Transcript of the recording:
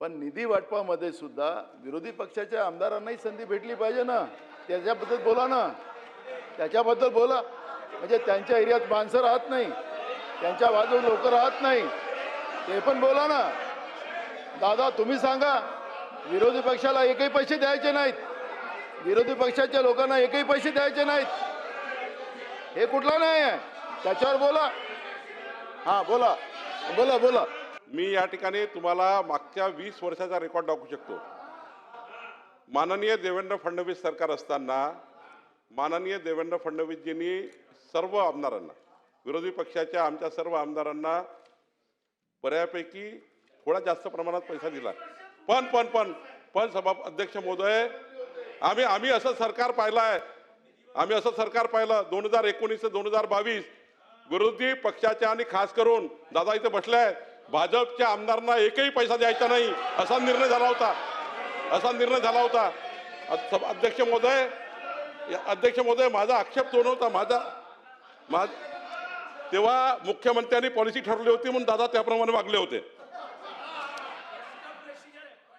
पण निधी वाटपामध्ये सुद्धा विरोधी पक्षाच्या आमदारांनाही संधी भेटली पाहिजे ना? त्याच्याबद्दल बोला ना. त्याच्याबद्दल बोला. म्हणजे त्यांच्या एरियात माणसं राहत नाही. त्यांच्या बाजू लोक राहत नाही. ते पण बोला ना. दादा तुम्ही सांगा. विरोधी पक्षाला एकही पैसे द्यायचे नाहीत. विरोधी पक्षाच्या लोकांना एकही पैसे द्यायचे नाहीत. हे कुठला नाही आहे? त्याच्यावर बोला. हां बोला. बोला बोला. मी या ठिकाणी तुम्हाला मागच्या वीस वर्षाचा रेकॉर्ड दाखवू शकतो. माननीय देवेंद्र फडणवीस सरकार असताना माननीय देवेंद्र फडणवीसजींनी सर्व आमदारांना विरोधी पक्षाच्या आमच्या सर्व आमदारांना बऱ्यापैकी थोडा जास्त प्रमाणात पैसा दिला. पण पण पण पण सभा अध्यक्ष महोदय आम्ही आम्ही असं सरकार पाहिलं आहे आम्ही असं सरकार पाहिलं दोन हजार एकोणीस ते दोन हजार बावीस विरोधी पक्षाच्या आणि खास करून दादा इथे बसले आहेत भाजपच्या आमदारांना एकही पैसा द्यायचा नाही असा निर्णय झाला होता. असा निर्णय झाला होता. अध्यक्ष महोदय या- अध्यक्ष महोदय माझा आक्षेप तो नव्हता. माझा माझ तेव्हा मुख्यमंत्र्यांनी पॉलिसी ठरवली होती म्हणून दादा त्याप्रमाणे वागले होते.